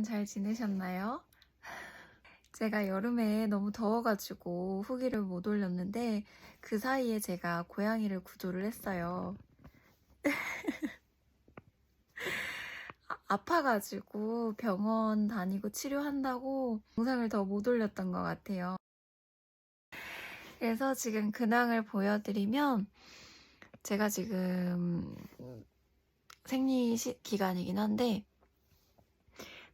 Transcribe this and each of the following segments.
여러분 잘 지내셨나요? 제가 여름에 너무 더워가지고 후기를 못 올렸는데 그 사이에 제가 고양이를 구조를 했어요. 아- 아파가지고 병원 다니고 치료한다고 영상을 더 못 올렸던 것 같아요. 그래서 지금 근황을 보여드리면 제가 지금 생리 시- 기간이긴 한데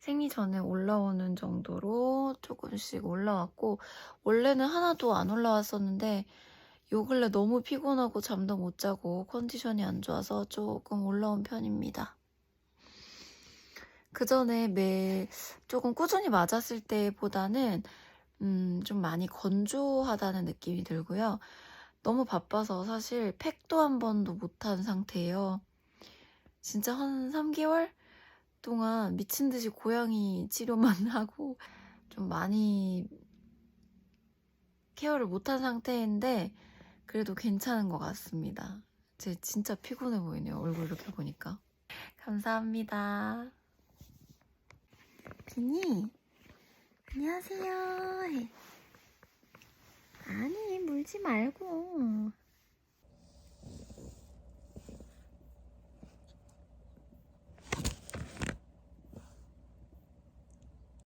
생리 전에 올라오는 정도로 조금씩 올라왔고 원래는 하나도 안 올라왔었는데 요 근래 너무 피곤하고 잠도 못 자고 컨디션이 안 좋아서 조금 올라온 편입니다. 그 전에 매 조금 꾸준히 맞았을 때보다는 음, 좀 많이 건조하다는 느낌이 들고요. 너무 바빠서 사실 팩도 한 번도 못한 상태예요. 진짜 한 3개월 동안 미친 듯이 고양이 치료만 하고 좀 많이 케어를 못한 상태인데 그래도 괜찮은 것 같습니다. 제 진짜 피곤해 보이네요. 얼굴 이렇게 보니까. 감사합니다. 비니, 안녕하세요. 아니, 물지 말고.